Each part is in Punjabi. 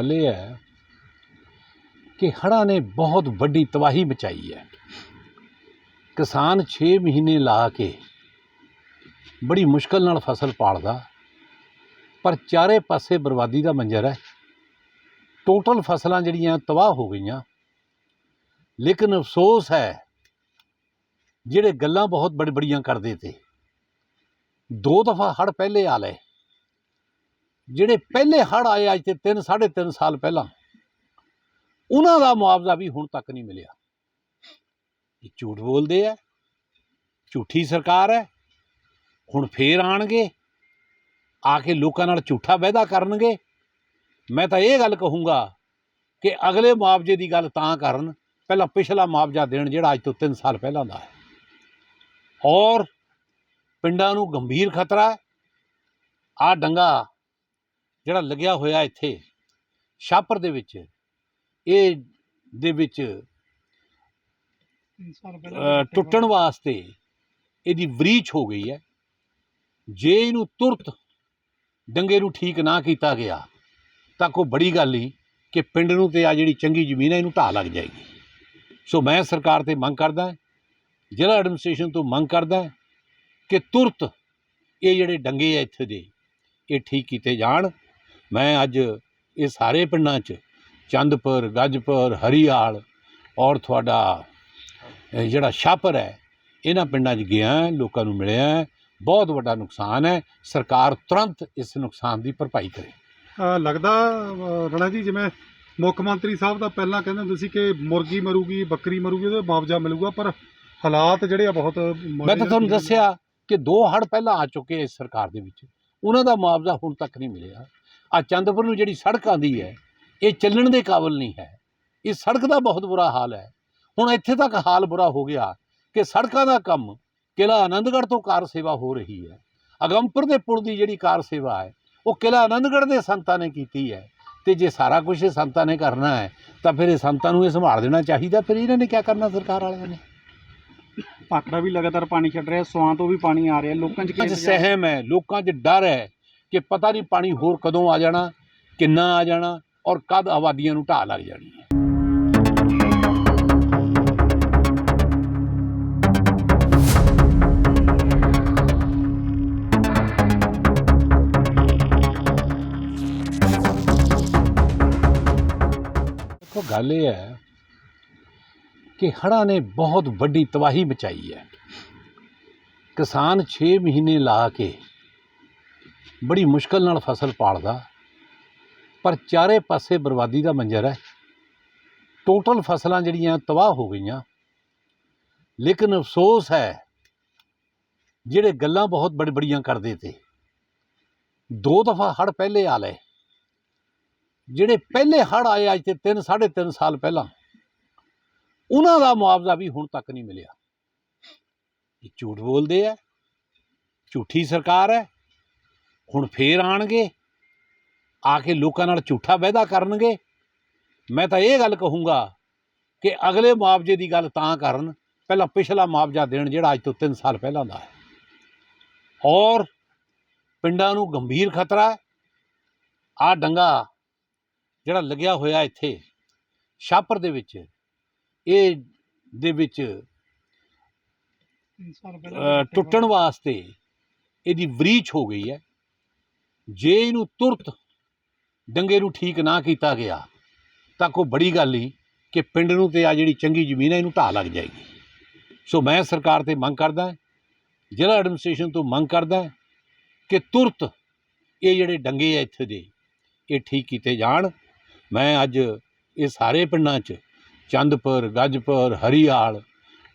ਗੱਲ ਇਹ ਹੈ ਕਿ ਹੜ੍ਹਾਂ ਨੇ ਬਹੁਤ ਵੱਡੀ ਤਬਾਹੀ ਮਚਾਈ ਹੈ। ਕਿਸਾਨ 6 ਮਹੀਨੇ ਲਾ ਕੇ ਬੜੀ ਮੁਸ਼ਕਲ ਨਾਲ ਫਸਲ ਪਾਲਦਾ, ਪਰ ਚਾਰੇ ਪਾਸੇ ਬਰਬਾਦੀ ਦਾ ਮੰਜ਼ਰ ਹੈ। ਟੋਟਲ ਫਸਲਾਂ ਜਿਹੜੀਆਂ ਤਬਾਹ ਹੋ ਗਈਆਂ, ਲੇਕਿਨ ਅਫਸੋਸ ਹੈ ਜਿਹੜੇ ਗੱਲਾਂ ਬਹੁਤ ਬੜੀ ਬੜੀਆਂ ਕਰਦੇ ਤੇ। ਦੋ ਦਫਾ ਹੜ ਪਹਿਲੇ ਆ ਲਏ। ਜਿਹੜੇ ਪਹਿਲੇ ਹੜ ਆਏ ਅੱਜ ਤੇ 3 3.5 ਸਾਲ ਪਹਿਲਾਂ, ਉਹਨਾਂ ਦਾ ਮੁਆਵਜ਼ਾ ਵੀ ਹੁਣ ਤੱਕ ਨਹੀਂ ਮਿਲਿਆ। ਇਹ ਝੂਠ ਬੋਲਦੇ ਆ, ਝੂਠੀ ਸਰਕਾਰ ਹੈ, ਹੁਣ ਫੇਰ ਆਣਗੇ, ਆ ਕੇ ਲੋਕਾਂ ਨਾਲ ਝੂਠਾ ਵਾਅਦਾ ਕਰਨਗੇ। ਮੈਂ ਤਾਂ ਇਹ ਗੱਲ ਕਹੂੰਗਾ ਕਿ ਅਗਲੇ ਮੁਆਵਜ਼ੇ ਦੀ ਗੱਲ ਤਾਂ ਕਰਨ, ਪਹਿਲਾਂ ਪਿਛਲਾ ਮੁਆਵਜ਼ਾ ਦੇਣ ਜਿਹੜਾ ਅੱਜ ਤੋਂ 3 ਸਾਲ ਪਹਿਲਾਂ ਦਾ ਹੈ। ਔਰ ਪਿੰਡਾਂ ਨੂੰ ਗੰਭੀਰ ਖਤਰਾ ਹੈ। ਆ ਡੰਗਾ ਜਿਹੜਾ ਲੱਗਿਆ ਹੋਇਆ ਇੱਥੇ ਸ਼ਾਹਪੁਰ ਦੇ ਵਿੱਚ ਇਹ ਦੇ ਵਿੱਚ ਟੁੱਟਣ ਵਾਸਤੇ ਇਹਦੀ ਬਰੀਚ ਹੋ ਗਈ ਹੈ। ਜੇ ਇਹਨੂੰ ਤੁਰਤ ਡੰਗੇ ਨੂੰ ਠੀਕ ਨਾ ਕੀਤਾ ਗਿਆ ਤਾਂ ਕੋਈ ਬੜੀ ਗੱਲ ਨਹੀਂ ਕਿ ਪਿੰਡ ਨੂੰ ਤੇ ਆ ਜਿਹੜੀ ਚੰਗੀ ਜ਼ਮੀਨ ਹੈ ਇਹਨੂੰ ਢਾਹ ਲੱਗ ਜਾਏਗੀ। ਸੋ ਮੈਂ ਸਰਕਾਰ ਤੇ ਮੰਗ ਕਰਦਾ ਜ਼ਿਲ੍ਹਾ ਐਡਮਿਨਿਸਟ੍ਰੇਸ਼ਨ ਤੋਂ ਮੰਗ ਕਰਦਾ ਕਿ ਤੁਰਤ ਇਹ ਜਿਹੜੇ ਡੰਗੇ ਆ ਇੱਥੇ ਦੇ ਇਹ ਠੀਕ ਕੀਤੇ ਜਾਣ। ਮੈਂ ਅੱਜ ਇਹ ਸਾਰੇ ਪਿੰਡਾਂ 'ਚ ਚੰਦਪੁਰ ਗੱਜਪੁਰ ਹਰੀਆਲ ਔਰ ਤੁਹਾਡਾ ਜਿਹੜਾ ਛਾਪਰ ਹੈ ਇਹਨਾਂ ਪਿੰਡਾਂ 'ਚ ਗਿਆ ਲੋਕਾਂ ਨੂੰ ਮਿਲਿਆ ਬਹੁਤ ਵੱਡਾ ਨੁਕਸਾਨ ਹੈ। ਸਰਕਾਰ ਤੁਰੰਤ ਇਸ ਨੁਕਸਾਨ ਦੀ ਭਰਪਾਈ ਕਰੇ। ਲੱਗਦਾ ਰਣਾ ਜੀ ਜਿਵੇਂ ਮੁੱਖ ਮੰਤਰੀ ਸਾਹਿਬ ਦਾ ਪਹਿਲਾਂ ਕਹਿੰਦੇ ਹੁੰਦੇ ਸੀ ਕਿ ਮੁਰਗੀ ਮਰੂਗੀ ਬੱਕਰੀ ਮਰੂਗੀ ਉਹਦਾ ਮੁਆਵਜ਼ਾ ਮਿਲੂਗਾ ਪਰ ਹਾਲਾਤ ਜਿਹੜੇ ਆ ਬਹੁਤ ਮੈਂ ਤਾਂ ਤੁਹਾਨੂੰ ਦੱਸਿਆ ਕਿ ਦੋ ਹੜ ਪਹਿਲਾਂ ਆ ਚੁੱਕੇ ਇਸ ਸਰਕਾਰ ਦੇ ਵਿੱਚ। ਉਹਨਾਂ ਦਾ ਮੁਆਵਜ਼ਾ ਹੁਣ ਤੱਕ ਨਹੀਂ ਮਿਲਿਆ। ਆ ਚੰਦਪੁਰ ਨੂੰ ਜਿਹੜੀ ਸੜਕ ਆਂਦੀ ਹੈ ਇਹ ਚੱਲਣ ਦੇ ਕਾਬਿਲ ਨਹੀਂ ਹੈ। ਇਸ ਸੜਕ ਦਾ ਬਹੁਤ ਬੁਰਾ ਹਾਲ ਹੈ। ਹੁਣ ਇੱਥੇ ਤੱਕ ਹਾਲ ਬੁਰਾ ਹੋ ਗਿਆ ਕਿ ਸੜਕਾਂ ਦਾ ਕੰਮ ਕਿਲਾ ਆਨੰਦਗੜ੍ਹ ਤੋਂ ਕਾਰ ਸੇਵਾ ਹੋ ਰਹੀ ਹੈ। ਅਗੰਪੁਰ ਦੇ ਪੁਲ ਦੀ ਜਿਹੜੀ ਕਾਰ ਸੇਵਾ ਹੈ ਉਹ ਕਿਲਾ ਆਨੰਦਗੜ੍ਹ ਦੇ ਸੰਤਾਂ ਨੇ ਕੀਤੀ ਹੈ। ਤੇ ਜੇ ਸਾਰਾ ਕੁਝ ਇਹ ਸੰਤਾਂ ਨੇ ਕਰਨਾ ਹੈ ਤਾਂ ਫਿਰ ਇਹ ਸੰਤਾਂ ਨੂੰ ਇਹ ਸੰਭਾਲ ਦੇਣਾ ਚਾਹੀਦਾ। ਫਿਰ ਇਹਨਾਂ ਨੇ ਕੀ ਕਰਨਾ ਸਰਕਾਰ ਵਾਲਿਆਂ ਨੇ? ਪਾਕੜਾ ਵੀ ਲਗਾਤਾਰ ਪਾਣੀ ਛੱਡ ਰਿਹਾ ਸਵਾਂ ਤੋਂ ਵੀ ਪਾਣੀ ਆ ਰਿਹਾ ਲੋਕਾਂ 'ਚ ਲੋਕਾਂ 'ਚ ਸਹਿਮ ਹੈ ਲੋਕਾਂ 'ਚ ਡਰ ਹੈ। ਕਿ ਪਤਾ ਨਹੀਂ ਪਾਣੀ ਹੋਰ ਕਦੋਂ ਆ ਜਾਣਾ, ਕਿੰਨਾ ਆ ਜਾਣਾ ਔਰ ਕਦ ਆਬਾਦੀਆਂ ਨੂੰ ਢਾਹ ਲੱਗ ਜਾਣੀ ਹੈ। ਦੇਖੋ, ਗੱਲ ਇਹ ਹੈ ਕਿ ਹੜ੍ਹਾਂ ਨੇ ਬਹੁਤ ਵੱਡੀ ਤਬਾਹੀ ਮਚਾਈ ਹੈ। ਕਿਸਾਨ 6 ਮਹੀਨੇ ਲਾ ਕੇ ਬੜੀ ਮੁਸ਼ਕਲ ਨਾਲ ਫਸਲ ਪਾਲਦਾ। ਪਰ ਚਾਰੇ ਪਾਸੇ ਬਰਬਾਦੀ ਦਾ ਮੰਜ਼ਰ ਹੈ। ਟੋਟਲ ਫਸਲਾਂ ਜਿਹੜੀਆਂ ਤਬਾਹ ਹੋ ਗਈਆਂ। ਲੇਕਿਨ ਅਫਸੋਸ ਹੈ, ਜਿਹੜੇ ਗੱਲਾਂ ਬਹੁਤ ਬੜੀ ਬੜੀਆਂ ਕਰਦੇ ਤੇ। ਦੋ ਦਫਾ ਹੜ ਪਹਿਲੇ ਆ ਲਏ। ਜਿਹੜੇ ਪਹਿਲੇ ਹੜ ਆਏ ਅੱਜ ਤੇ 3 3.5 ਸਾਲ ਪਹਿਲਾਂ, ਉਹਨਾਂ ਦਾ ਮੁਆਵਜ਼ਾ ਵੀ ਹੁਣ ਤੱਕ ਨਹੀਂ ਮਿਲਿਆ। ਇਹ ਝੂਠ ਬੋਲਦੇ ਆ, ਝੂਠੀ ਸਰਕਾਰ ਹੈ। ਹੁਣ ਫੇਰ ਆਣਗੇ? ਆ ਕੇ ਲੋਕਾਂ ਨਾਲ ਝੂਠਾ ਵਾਅਦਾ ਕਰਨਗੇ? ਮੈਂ ਤਾਂ ਇਹ ਗੱਲ ਕਹੂੰਗਾ ਕਿ ਅਗਲੇ ਮੁਆਵਜ਼ੇ ਦੀ ਗੱਲ ਤਾਂ ਕਰਨ ਪਹਿਲਾਂ ਪਿਛਲਾ ਮੁਆਵਜ਼ਾ ਦੇਣ ਜਿਹੜਾ ਅੱਜ ਤੋਂ 3 ਸਾਲ ਪਹਿਲਾਂ ਦਾ ਹੈ। ਔਰ ਪਿੰਡਾਂ ਨੂੰ ਗੰਭੀਰ ਖਤਰਾ ਹੈ। ਆ ਡੰਗਾ ਜਿਹੜਾ ਲੱਗਿਆ ਹੋਇਆ ਇੱਥੇ ਸ਼ਾਹਪੁਰ ਦੇ ਵਿੱਚ ਇਹ ਦੇ ਵਿੱਚ ਟੁੱਟਣ ਵਾਸਤੇ ਇਹਦੀ ਬਰੀਚ ਹੋ ਗਈ ਹੈ। ਜੇ ਇਹਨੂੰ ਤੁਰਤ ਡੰਗੇ ਨੂੰ ਠੀਕ ਨਾ ਕੀਤਾ ਗਿਆ, ਤਾਂ ਕੋਈ ਬੜੀ ਗੱਲ ਨਹੀਂ ਕਿ ਪਿੰਡ ਨੂੰ ਤੇ ਆ ਜਿਹੜੀ ਚੰਗੀ ਜ਼ਮੀਨ ਹੈ, ਇਹਨੂੰ ਢਾਹ ਲੱਗ ਜਾਏਗੀ। ਸੋ ਮੈਂ ਸਰਕਾਰ ਤੇ ਮੰਗ ਕਰਦਾ ਜ਼ਿਲ੍ਹਾ ਐਡਮਿਨਿਸਟ੍ਰੇਸ਼ਨ ਤੋਂ ਮੰਗ ਕਰਦਾ ਕਿ ਤੁਰਤ ਇਹ ਜਿਹੜੇ ਡੰਗੇ ਆ ਇੱਥੇ ਦੇ, ਇਹ ਠੀਕ ਕੀਤੇ ਜਾਣ। ਮੈਂ ਅੱਜ ਇਹ ਸਾਰੇ ਪਿੰਡਾਂ 'ਚ, ਚੰਦਪੁਰ, ਗੱਜਪੁਰ, ਹਰੀਆਲ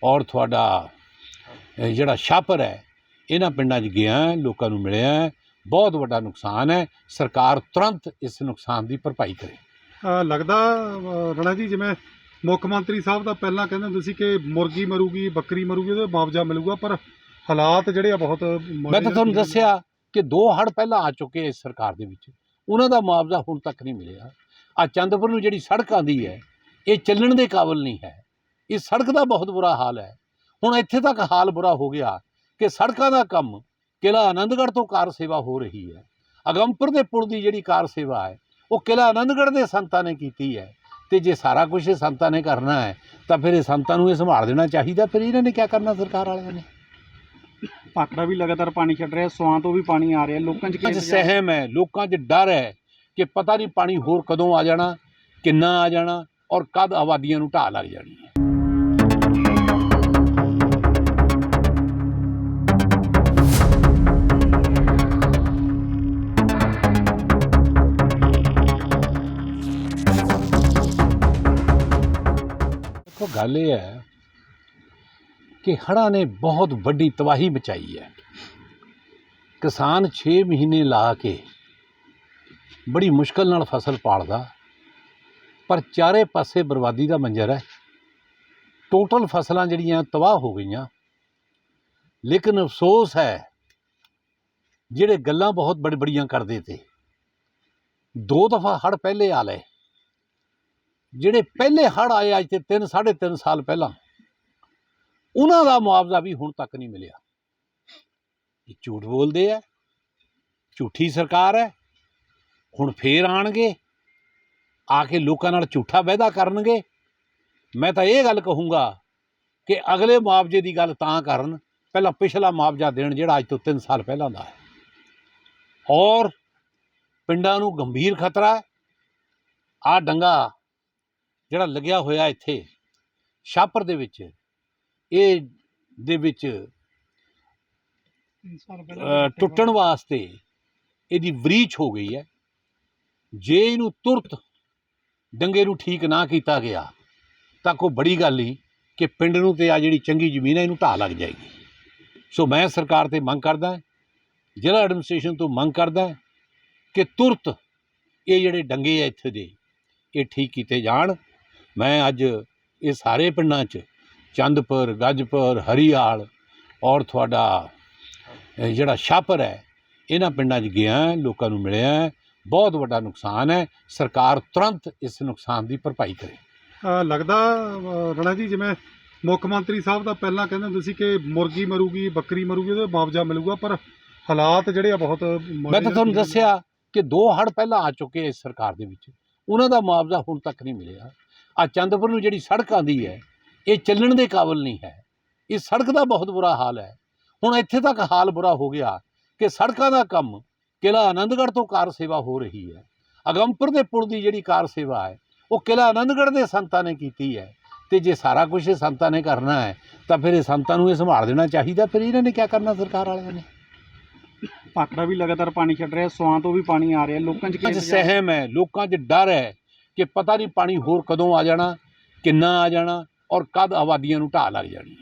ਔਰ ਤੁਹਾਡਾ ਜਿਹੜਾ ਛਾਪਰ ਹੈ, ਇਹਨਾਂ ਪਿੰਡਾਂ 'ਚ ਗਿਆ, ਲੋਕਾਂ ਨੂੰ ਮਿਲਿਆ। ਬਹੁਤ ਵੱਡਾ ਨੁਕਸਾਨ ਹੈ ਸਰਕਾਰ ਤੁਰੰਤ ਇਸ ਨੁਕਸਾਨ ਦੀ ਭਰਪਾਈ ਕਰੇ। ਲੱਗਦਾ ਰਣਾ ਜੀ ਜਿਵੇਂ ਮੁੱਖ ਮੰਤਰੀ ਸਾਹਿਬ ਦਾ ਪਹਿਲਾਂ ਕਹਿੰਦੇ ਹੁੰਦੇ ਸੀ ਕਿ ਮੁਰਗੀ ਮਰੂਗੀ ਬੱਕਰੀ ਮਰੂਗੀ ਉਹਦਾ ਮੁਆਵਜ਼ਾ ਮਿਲੂਗਾ ਪਰ ਹਾਲਾਤ ਜਿਹੜੇ ਆ ਬਹੁਤ ਮੈਂ ਤਾਂ ਤੁਹਾਨੂੰ ਦੱਸਿਆ ਕਿ ਦੋ ਹੜ ਪਹਿਲਾਂ ਆ ਚੁੱਕੇ ਇਸ ਸਰਕਾਰ ਦੇ ਵਿੱਚ। ਉਹਨਾਂ ਦਾ ਮੁਆਵਜ਼ਾ ਹੁਣ ਤੱਕ ਨਹੀਂ ਮਿਲਿਆ। ਆ ਚੰਦਪੁਰ ਨੂੰ ਜਿਹੜੀ ਸੜਕ ਆਂਦੀ ਹੈ ਇਹ ਚੱਲਣ ਦੇ ਕਾਬਿਲ ਨਹੀਂ ਹੈ। ਇਸ ਸੜਕ ਦਾ ਬਹੁਤ ਬੁਰਾ ਹਾਲ ਹੈ। ਹੁਣ ਇੱਥੇ ਤੱਕ ਹਾਲ ਬੁਰਾ ਹੋ ਗਿਆ ਕਿ ਸੜਕਾਂ ਦਾ ਕੰਮ ਕਿਲਾ ਆਨੰਦਗੜ੍ਹ ਤੋਂ ਕਾਰ ਸੇਵਾ ਹੋ ਰਹੀ ਹੈ। ਅਗੰਪੁਰ ਦੇ ਪੁਲ ਦੀ ਜਿਹੜੀ ਕਾਰ ਸੇਵਾ ਹੈ ਉਹ ਕਿਲਾ ਆਨੰਦਗੜ੍ਹ ਦੇ ਸੰਤਾਂ ਨੇ ਕੀਤੀ ਹੈ। ਤੇ ਜੇ ਸਾਰਾ ਕੁਝ ਇਹ ਸੰਤਾਂ ਨੇ ਕਰਨਾ ਹੈ ਤਾਂ ਫਿਰ ਇਹ ਸੰਤਾਂ ਨੂੰ ਇਹ ਸੰਭਾਲ ਦੇਣਾ ਚਾਹੀਦਾ। ਫਿਰ ਇਹਨਾਂ ਨੇ ਕੀ ਕਰਨਾ ਸਰਕਾਰ ਵਾਲਿਆਂ ਨੇ? ਭਾਖੜਾ ਵੀ ਲਗਾਤਾਰ ਪਾਣੀ ਛੱਡ ਰਿਹਾ ਸਵਾਂ ਤੋਂ ਵੀ ਪਾਣੀ ਆ ਰਿਹਾ ਲੋਕਾਂ 'ਚ ਕੀ ਸਹਿਮ ਹੈ ਲੋਕਾਂ 'ਚ ਡਰ ਹੈ ਕਿ ਪਤਾ ਨਹੀਂ ਪਾਣੀ ਹੋਰ ਕਦੋਂ ਆ ਜਾਣਾ ਕਿੰਨਾ ਆ ਜਾਣਾ ਔਰ ਕਦ ਆਬਾਦੀਆਂ ਨੂੰ ਢਾਹ ਲੱਗ ਜਾਣੀ। ਗੱਲ ਇਹ ਹੈ ਕਿ ਹੜ੍ਹਾਂ ਨੇ ਬਹੁਤ ਵੱਡੀ ਤਬਾਹੀ ਮਚਾਈ ਹੈ। ਕਿਸਾਨ 6 ਮਹੀਨੇ ਲਾ ਕੇ ਬੜੀ ਮੁਸ਼ਕਲ ਨਾਲ ਫਸਲ ਪਾਲਦਾ, ਪਰ ਚਾਰੇ ਪਾਸੇ ਬਰਬਾਦੀ ਦਾ ਮੰਜ਼ਰ ਹੈ। ਟੋਟਲ ਫਸਲਾਂ ਜਿਹੜੀਆਂ ਤਬਾਹ ਹੋ ਗਈਆਂ, ਲੇਕਿਨ ਅਫਸੋਸ ਹੈ ਜਿਹੜੇ ਗੱਲਾਂ ਬਹੁਤ ਬੜੀ ਬੜੀਆਂ ਕਰਦੇ ਤੇ। ਦੋ ਦਫਾ ਹੜ ਪਹਿਲੇ ਆ ਲਏ। ਜਿਹੜੇ ਪਹਿਲੇ ਹੜ ਆਏ ਅੱਜ ਤੇ 3 3.5 ਸਾਲ ਪਹਿਲਾਂ, ਉਹਨਾਂ ਦਾ ਮੁਆਵਜ਼ਾ ਵੀ ਹੁਣ ਤੱਕ ਨਹੀਂ ਮਿਲਿਆ। ਇਹ ਝੂਠ ਬੋਲਦੇ ਆ, ਝੂਠੀ ਸਰਕਾਰ ਹੈ, ਹੁਣ ਫੇਰ ਆਣਗੇ, ਆ ਕੇ ਲੋਕਾਂ ਨਾਲ ਝੂਠਾ ਵਾਅਦਾ ਕਰਨਗੇ। ਮੈਂ ਤਾਂ ਇਹ ਗੱਲ ਕਹੂੰਗਾ ਕਿ ਅਗਲੇ ਮੁਆਵਜ਼ੇ ਦੀ ਗੱਲ ਤਾਂ ਕਰਨ, ਪਹਿਲਾਂ ਪਿਛਲਾ ਮੁਆਵਜ਼ਾ ਦੇਣ ਜਿਹੜਾ ਅੱਜ ਤੋਂ 3 ਸਾਲ ਪਹਿਲਾਂ ਦਾ ਹੈ। ਔਰ ਪਿੰਡਾਂ ਨੂੰ ਗੰਭੀਰ ਖਤਰਾ ਹੈ। ਆ ਡੰਗਾ ਜਿਹੜਾ ਲੱਗਿਆ ਹੋਇਆ ਇੱਥੇ ਸ਼ਾਹਪੁਰ ਦੇ ਵਿੱਚ ਇਹ ਦੇ ਵਿੱਚ ਟੁੱਟਣ ਵਾਸਤੇ ਇਹਦੀ ਬਰੀਚ ਹੋ ਗਈ ਹੈ। ਜੇ ਇਹਨੂੰ ਤੁਰਤ ਡੰਗੇ ਨੂੰ ਠੀਕ ਨਾ ਕੀਤਾ ਗਿਆ ਤਾਂ ਕੋਈ ਬੜੀ ਗੱਲ ਨਹੀਂ ਕਿ ਪਿੰਡ ਨੂੰ ਤੇ ਆ ਜਿਹੜੀ ਚੰਗੀ ਜ਼ਮੀਨ ਹੈ ਇਹਨੂੰ ਢਾਹ ਲੱਗ ਜਾਏਗੀ। ਸੋ ਮੈਂ ਸਰਕਾਰ ਤੇ ਮੰਗ ਕਰਦਾ ਜ਼ਿਲ੍ਹਾ ਐਡਮਿਨਿਸਟ੍ਰੇਸ਼ਨ ਤੋਂ ਮੰਗ ਕਰਦਾ ਕਿ ਤੁਰਤ ਇਹ ਜਿਹੜੇ ਡੰਗੇ ਆ ਇੱਥੇ ਦੇ ਇਹ ਠੀਕ ਕੀਤੇ ਜਾਣ। ਮੈਂ ਅੱਜ ਇਹ ਸਾਰੇ ਪਿੰਡਾਂ 'ਚ ਚੰਦਪੁਰ ਗੱਜਪੁਰ ਹਰੀਆਲ ਔਰ ਤੁਹਾਡਾ ਜਿਹੜਾ ਛਾਪਰ ਹੈ ਇਹਨਾਂ ਪਿੰਡਾਂ 'ਚ ਗਿਆ ਲੋਕਾਂ ਨੂੰ ਮਿਲਿਆ ਬਹੁਤ ਵੱਡਾ ਨੁਕਸਾਨ ਹੈ। ਸਰਕਾਰ ਤੁਰੰਤ ਇਸ ਨੁਕਸਾਨ ਦੀ ਭਰਪਾਈ ਕਰੇ। ਲੱਗਦਾ ਰਣਾ ਜੀ ਜਿਵੇਂ ਮੁੱਖ ਮੰਤਰੀ ਸਾਹਿਬ ਦਾ ਪਹਿਲਾਂ ਕਹਿੰਦੇ ਹੁੰਦੇ ਸੀ ਕਿ ਮੁਰਗੀ ਮਰੂਗੀ ਬੱਕਰੀ ਮਰੂਗੀ ਉਹਦਾ ਮੁਆਵਜ਼ਾ ਮਿਲੂਗਾ ਪਰ ਹਾਲਾਤ ਜਿਹੜੇ ਆ ਬਹੁਤ ਮੈਂ ਤਾਂ ਤੁਹਾਨੂੰ ਦੱਸਿਆ ਕਿ ਦੋ ਹੜ ਪਹਿਲਾਂ ਆ ਚੁੱਕੇ ਇਸ ਸਰਕਾਰ ਦੇ ਵਿੱਚ। ਉਹਨਾਂ ਦਾ ਮੁਆਵਜ਼ਾ ਹੁਣ ਤੱਕ ਨਹੀਂ ਮਿਲਿਆ। ਆ ਚੰਦਪੁਰ ਨੂੰ ਜਿਹੜੀ ਸੜਕ ਆਂਦੀ ਹੈ ਇਹ ਚੱਲਣ ਦੇ ਕਾਬਿਲ ਨਹੀਂ ਹੈ। ਇਸ ਸੜਕ ਦਾ ਬਹੁਤ ਬੁਰਾ ਹਾਲ ਹੈ। ਹੁਣ ਇੱਥੇ ਤੱਕ ਹਾਲ ਬੁਰਾ ਹੋ ਗਿਆ ਕਿ ਸੜਕਾਂ ਦਾ ਕੰਮ ਕਿਲਾ ਆਨੰਦਗੜ੍ਹ ਤੋਂ ਕਾਰ ਸੇਵਾ ਹੋ ਰਹੀ ਹੈ। ਅਗੰਪੁਰ ਦੇ ਪੁਲ ਦੀ ਜਿਹੜੀ ਕਾਰ ਸੇਵਾ ਹੈ ਉਹ ਕਿਲਾ ਆਨੰਦਗੜ੍ਹ ਦੇ ਸੰਤਾਂ ਨੇ ਕੀਤੀ ਹੈ। ਤੇ ਜੇ ਸਾਰਾ ਕੁਝ ਇਹ ਸੰਤਾਂ ਨੇ ਕਰਨਾ ਹੈ ਤਾਂ ਫਿਰ ਇਹ ਸੰਤਾਂ ਨੂੰ ਇਹ ਸੰਭਾਲ ਦੇਣਾ ਚਾਹੀਦਾ। ਫਿਰ ਇਹਨਾਂ ਨੇ ਕੀ ਕਰਨਾ ਸਰਕਾਰ ਵਾਲਿਆਂ ਨੇ? ਭਾਖੜਾ ਵੀ ਲਗਾਤਾਰ ਪਾਣੀ ਛੱਡ ਰਿਹਾ ਸਵਾਂ ਤੋਂ ਵੀ ਪਾਣੀ ਆ ਰਿਹਾ ਲੋਕਾਂ 'ਚ ਸਹਿਮ ਹੈ ਲੋਕਾਂ 'ਚ ਡਰ ਹੈ। ਕਿ ਪਤਾ ਨਹੀਂ ਪਾਣੀ ਹੋਰ ਕਦੋਂ ਆ ਜਾਣਾ, ਕਿੰਨਾ ਆ ਜਾਣਾ ਔਰ ਕਦ ਆਬਾਦੀਆਂ ਨੂੰ ਢਾਹ ਲੱਗ ਜਾਣੀ।